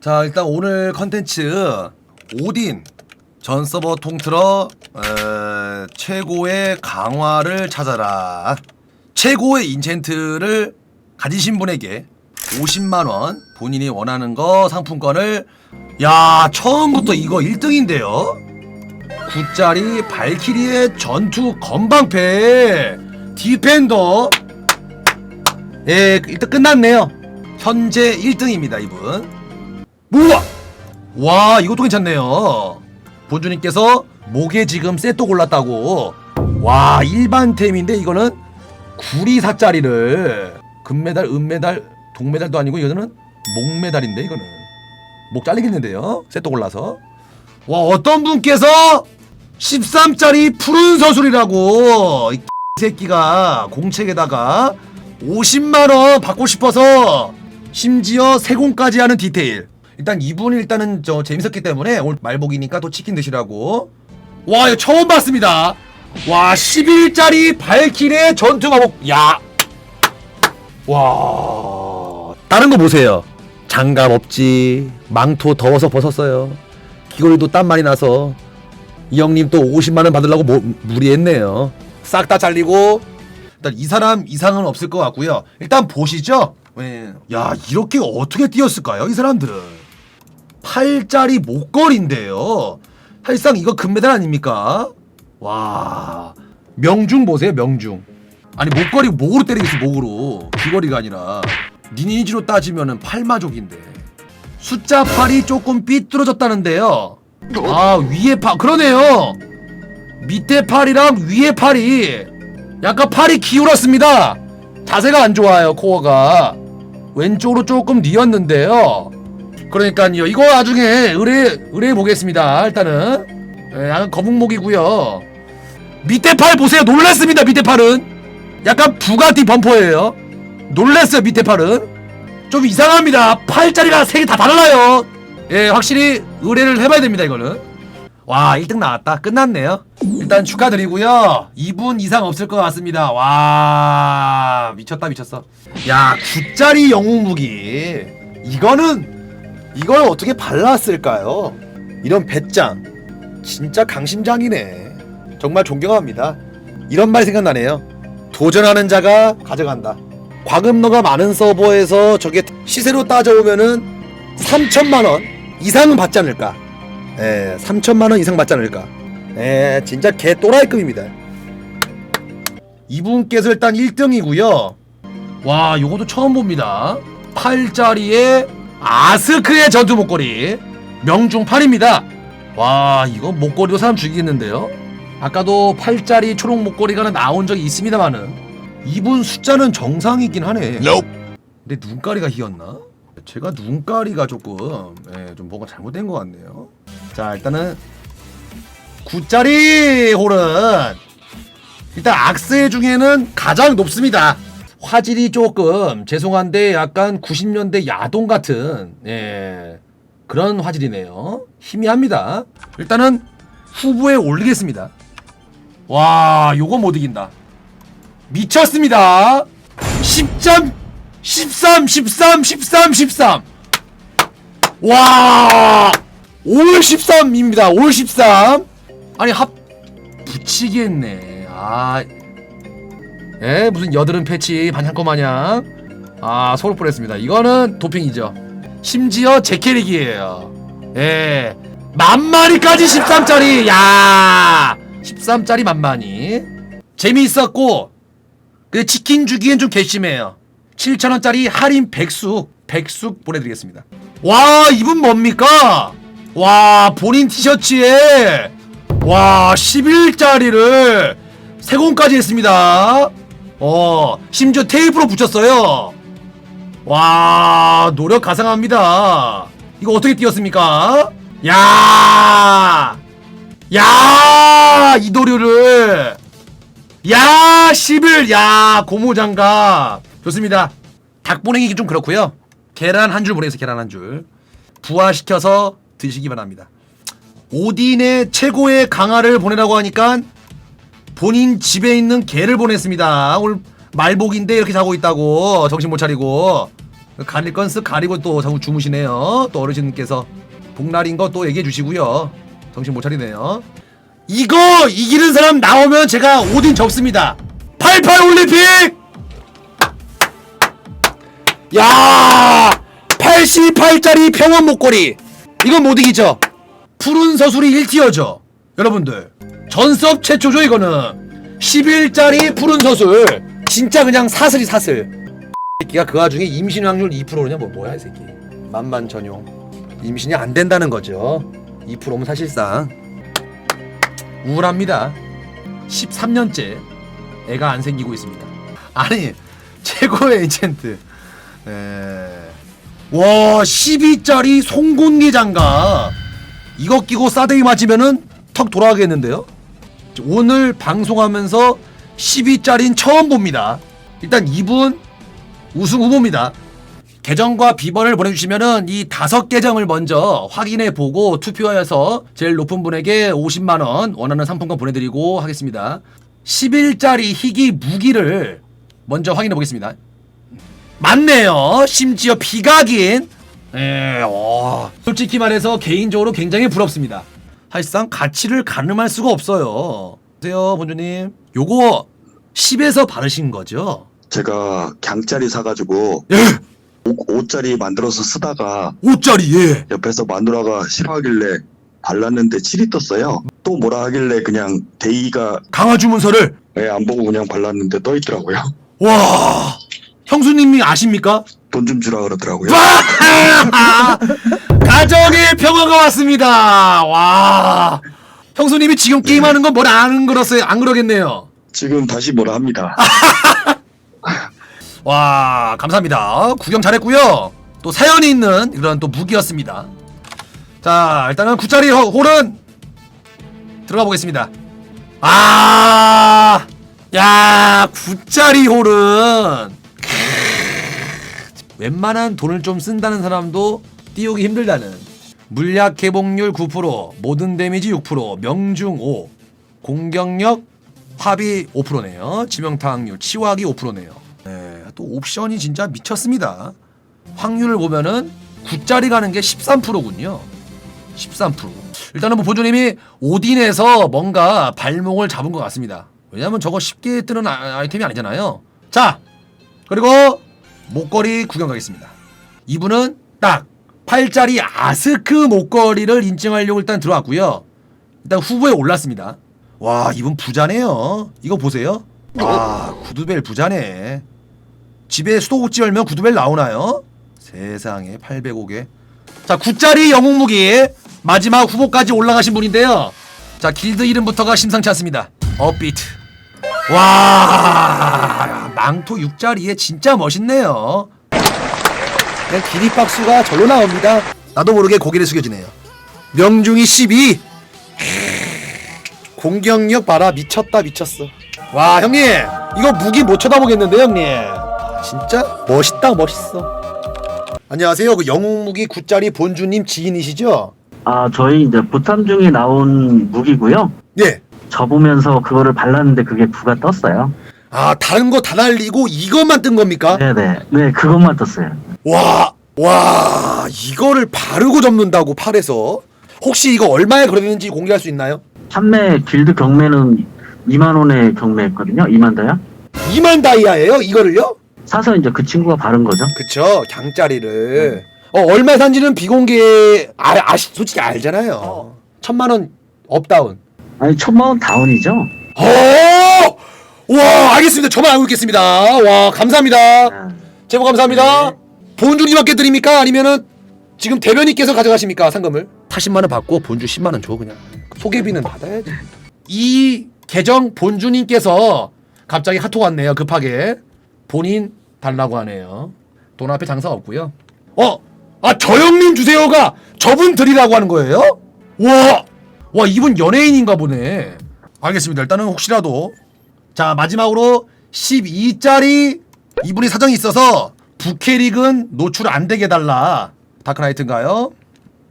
자 일단 오늘 컨텐츠 오딘 전 서버 통틀어 에, 최고의 강화를 찾아라. 최고의 인챈트를 가지신 분에게 50만원 본인이 원하는 거 상품권을. 야 처음부터 이거 1등인데요? 9짜리 발키리의 전투 건방패 디펜더. 예 일단 끝났네요. 현재 1등입니다 이분 우와! 와 이것도 괜찮네요. 본주님께서 목에 지금 세트 골랐다고. 와 일반템인데 이거는 구리 사짜리를 금메달 은메달 동메달도 아니고 이거는 목메달인데 이거는. 목 잘리겠는데요? 세트 골라서. 와 어떤 분께서 13짜리 푸른 서술이라고 이 새끼가 공책에다가 50만원 받고 싶어서 심지어 세공까지 하는 디테일 일단 이분 일단은 저 재밌었기 때문에 오늘 말복이니까 또 치킨 드시라고. 와 이거 처음 봤습니다. 와 11짜리 발길의 전투 마법. 야 와. 다른 거 보세요. 장갑 없지. 망토 더워서 벗었어요. 귀걸이도 땀 많이 나서. 이 형님 또 50만 원 받으려고 뭐, 무리했네요. 싹 다 잘리고. 일단 이 사람 이상은 없을 것 같고요. 일단 보시죠. 예. 야 이렇게 어떻게 뛰었을까요 이 사람들은 8짜리 목걸인데요. 사실상 이거 금메달 아닙니까? 와 명중 보세요 명중. 아니 목걸이 목으로 때리겠어 목으로. 귀걸이가 아니라. 니니지로 따지면은 팔마족인데. 숫자 8이 조금 삐뚤어졌다는데요. 아 위에 팔 그러네요. 밑에 팔이랑 위에 팔이 약간 팔이 기울었습니다. 자세가 안 좋아요 코어가. 왼쪽으로 조금 뉘었는데요 그러니까요. 이거 나중에 의뢰 의뢰해 보겠습니다. 일단은. 예, 약간 거북목이고요. 밑에 팔 보세요. 놀랐습니다 밑에 팔은. 약간 부가티 범퍼예요. 놀랐어요 밑에 팔은. 좀 이상합니다. 팔자리가 세 개 다 달라요. 예 확실히 의뢰를 해봐야 됩니다 이거는. 와 1등 나왔다. 끝났네요. 일단 축하드리고요. 2분 이상 없을 것 같습니다. 와 미쳤다 미쳤어. 야 9짜리 영웅 무기. 이거는 이걸 어떻게 발랐을까요? 이런 배짱. 진짜 강심장이네. 정말 존경합니다. 이런 말 생각나네요. 도전하는 자가 가져간다. 과금러가 많은 서버에서 저게 시세로 따져오면은 3천만 원 이상은 받지 않을까? 예, 3천만 원 이상 받지 않을까? 예, 진짜 개 또라이급입니다. 이분께서 일단 1등이고요. 와 요것도 처음 봅니다. 8짜리의 아스크의 전투 목걸이. 명중 8입니다. 와 이거 목걸이도 사람 죽이겠는데요? 아까도 8짜리 초록 목걸이가 나온 적이 있습니다만은 이분 숫자는 정상이긴 하네. 근데 눈가리가 희었나? 제가 눈가리가 조금 예, 좀 뭔가 잘못된 것 같네요. 자 일단은 9짜리 홀은 일단 악세 중에는 가장 높습니다 화질이 조금 죄송한데 약간 90년대 야동 같은 예, 그런 화질이네요 희미합니다 일단은 후보에 올리겠습니다 와 요거 못 이긴다 미쳤습니다 10점 13 13 13 13 와! 올 13입니다. 올 13. 아니 합 붙이기 했네. 아. 예, 무슨 여드름 패치 반창고 마냥. 아, 서울 뻔했습니다. 이거는 도핑이죠. 심지어 제 캐릭이에요. 예. 만마리까지 13짜리. 야! 13짜리 만마니. 재미있었고 그 치킨 주기엔 좀 괘씸해요. 7,000원짜리 할인 백숙 백숙 보내드리겠습니다. 와 이분 뭡니까? 와 본인 티셔츠에 와 11짜리를 세공까지 했습니다. 어 심지어 테이프로 붙였어요. 와 노력 가상합니다. 이거 어떻게 띄었습니까? 야, 야 이도류를 야 11, 야 고무장갑 좋습니다. 닭 보내기 좀 그렇고요. 계란 한 줄 보내서 계란 한 줄. 부화시켜서 드시기 바랍니다. 오딘의 최고의 강화를 보내라고 하니까 본인 집에 있는 개를 보냈습니다. 오늘 말복인데 이렇게 자고 있다고 정신 못 차리고 가릴 건 쓱 가리고 또 자꾸 주무시네요. 또 어르신께서 복날인 거 또 얘기해 주시고요. 정신 못 차리네요. 이거 이기는 사람 나오면 제가 오딘 접습니다. 88 올림픽! 야! 88짜리 평원 목걸이. 이건 못 이기죠. 푸른 서술이 1티어죠. 여러분들. 전섭 최초죠 이거는. 11짜리 푸른 서술. 진짜 그냥 사슬이 사슬. 새끼가 그 와중에 임신 확률 2%냐 뭐 뭐야 이 새끼. 만만 전용. 임신이 안 된다는 거죠. 2%면 사실상 우울합니다. 13년째 애가 안 생기고 있습니다. 아니 최고의 엔챈트. 에... 와 12짜리 송곳니 장갑 이거 끼고 싸대기 맞으면은 턱 돌아가겠는데요? 오늘 방송하면서 12짜리는 처음 봅니다. 일단 이분 우승 후보입니다. 계정과 비번을 보내주시면은 이 다섯 계정을 먼저 확인해 보고 투표해서 제일 높은 분에게 50만 원 원하는 상품권 보내드리고 하겠습니다. 11짜리 희귀 무기를 먼저 확인해 보겠습니다. 맞네요. 심지어 비각인. 에, 와. 솔직히 말해서 개인적으로 굉장히 부럽습니다. 사실상 가치를 가늠할 수가 없어요. 보세요, 본주님. 요거 10에서 바르신 거죠? 제가 강짜리 사가지고 예, 5, 짜리 만들어서 쓰다가 5짜리, 예. 옆에서 마누라가 싫어하길래 발랐는데 7이 떴어요. 또 뭐라 하길래 그냥 데이가 강화 주문서를. 왜안 보고 그냥 발랐는데 떠 있더라고요. 와. 형수님이 아십니까? 돈 좀 주라 그러더라고요. 가정의 평화가 왔습니다. 와. 형수님이 지금 게임하는 건 뭘 아는 거라서요? 안 그러겠네요. 지금 다시 뭐라 합니다. 와 감사합니다 구경 잘했고요 또 사연이 있는 이런 또 무기였습니다 자 일단은 9짜리 홀은 들어가 보겠습니다 아야 9짜리 홀은 웬만한 돈을 좀 쓴다는 사람도 띄우기 힘들다는 물약 개복률 9% 모든 데미지 6% 명중 5 공격력 합이 5%네요 치명타확률 치화기 5%네요 네, 또 옵션이 진짜 미쳤습니다. 확률을 보면은 9짜리 가는 게 13%군요. 13%. 일단은 뭐 본주님이 오딘에서 뭔가 발목을 잡은 것 같습니다. 왜냐면 저거 쉽게 뜨는 아- 아이템이 아니잖아요. 자, 그리고 목걸이 구경 가겠습니다. 이분은 딱 8짜리 아스크 목걸이를 인증하려고 일단 들어왔고요. 일단 후보에 올랐습니다. 와, 이분 부자네요. 이거 보세요. 와, 구두벨 부자네. 집에 수도꼭지 열면 구두벨 나오나요? 세상에 805개. 자, 9짜리 영웅 무기 마지막 후보까지 올라가신 분인데요. 자, 길드 이름부터가 심상치 않습니다. 업비트. 와, 망토 6짜리에 진짜 멋있네요. 그냥 기립박수가 절로 나옵니다. 나도 모르게 고개를 숙여지네요. 명중이 12. 공격력 봐라 미쳤다 미쳤어. 와 형님 이거 무기 못 쳐다보겠는데 형님. 진짜 멋있다 멋있어. 안녕하세요 그 영웅 무기 9짜리 본주님 지인이시죠? 아, 저희 이제 부탄 중에 나온 무기고요. 예. 접으면서 그거를 발랐는데 그게 구가 떴어요. 아 다른 거 다 날리고 이것만 뜬 겁니까? 네네. 네, 그것만 떴어요. 와, 와, 이거를 바르고 접는다고 팔에서 혹시 이거 얼마에 거래되는지 공개할 수 있나요? 판매 길드 경매는 2만 원에 경매했거든요. 2만 다야. 2만 다이아예요? 이거를요? 사서 이제 그 친구가 바른 거죠. 그쵸, 강짜리를. 어, 얼마 산지는 비공개, 아, 아, 솔직히 알잖아요. 천만 원 업다운. 아니, 천만 원 다운이죠. 어! 와, 알겠습니다. 저만 알고 있겠습니다. 와, 감사합니다. 네. 제보 감사합니다. 본주님께 드립니까? 아니면은 지금 대변인께서 가져가십니까? 상금을? 80만 원 받고 본주 10만 원 줘 그냥. 소개비는 받아야지. 이 계정 본주님께서 갑자기 카톡 왔네요. 급하게. 본인 달라고 하네요. 돈 앞에 장사 없고요. 어? 아, 저 형님 주세요가 저분 드리라고 하는 거예요? 와! 와, 이분 연예인인가 보네. 알겠습니다. 일단은 혹시라도 자, 마지막으로 12짜리 이분이 사정이 있어서 부캐릭은 노출 안 되게 달라. 다크나이트인가요?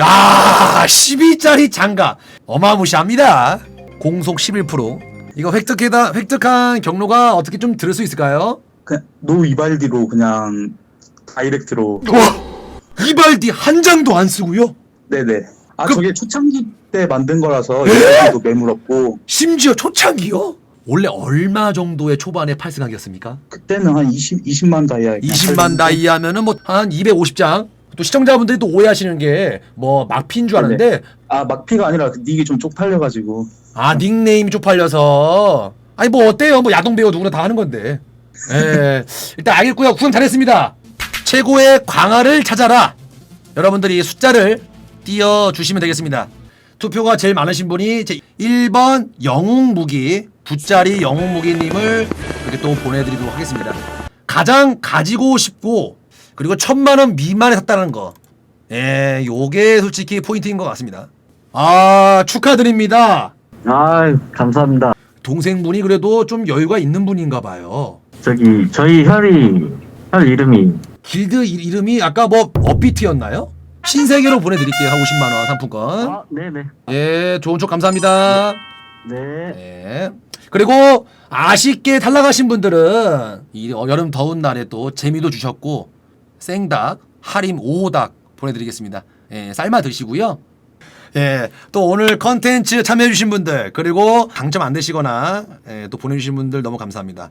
야, 12짜리 장갑. 어마무시합니다. 공속 11%. 이거 획득해다 획득한 경로가 어떻게 좀 들을 수 있을까요? 그냥 노 위발디로 그냥 다이렉트로. 와 이발디 한 장도 안 쓰고요. 네네. 아 그- 저게 초창기 때 만든 거라서 이것도 매물 없고 심지어 초창기요? 원래 얼마 정도의 초반에 팔승하기였습니까? 그때는 한 20, 20만 다이아. 20만 다이아면은 뭐 한 250장. 또 시청자분들이 또 오해하시는 게 뭐 막피인 줄 아는데 아 막피가 아니라 그 닉이 좀 쪽팔려가지고. 아 닉네임이 쪽팔려서 아니 뭐 어때요? 뭐 야동 배우 누구나 다 하는 건데. 예 일단 알겠고요. 구성 잘했습니다. 최고의 광활을 찾아라. 여러분들이 숫자를 띄워 주시면 되겠습니다. 투표가 제일 많으신 분이 제 1번 영웅 무기 붓자리 영웅 무기님을 이렇게 또 보내드리도록 하겠습니다. 가장 가지고 싶고 그리고 천만 원 미만에 샀다는 거. 예, 요게 솔직히 포인트인 것 같습니다. 아 축하드립니다. 아 감사합니다. 동생분이 그래도 좀 여유가 있는 분인가 봐요. 저기 저희 혈이 혈 이름이 길드 이- 이름이 아까 뭐 업비트였나요? 신세계로 보내드릴게요. 한 50만 원 상품권. 아 네네 예, 좋은 촉 감사합니다. 네. 예. 그리고 아쉽게 탈락하신 분들은 이 어, 여름 더운 날에 또 재미도 주셨고 생닭, 하림 5호닭 보내드리겠습니다. 예, 삶아 드시고요. 예, 또 오늘 컨텐츠 참여해주신 분들 그리고 당첨 안 되시거나 예, 또 보내주신 분들 너무 감사합니다.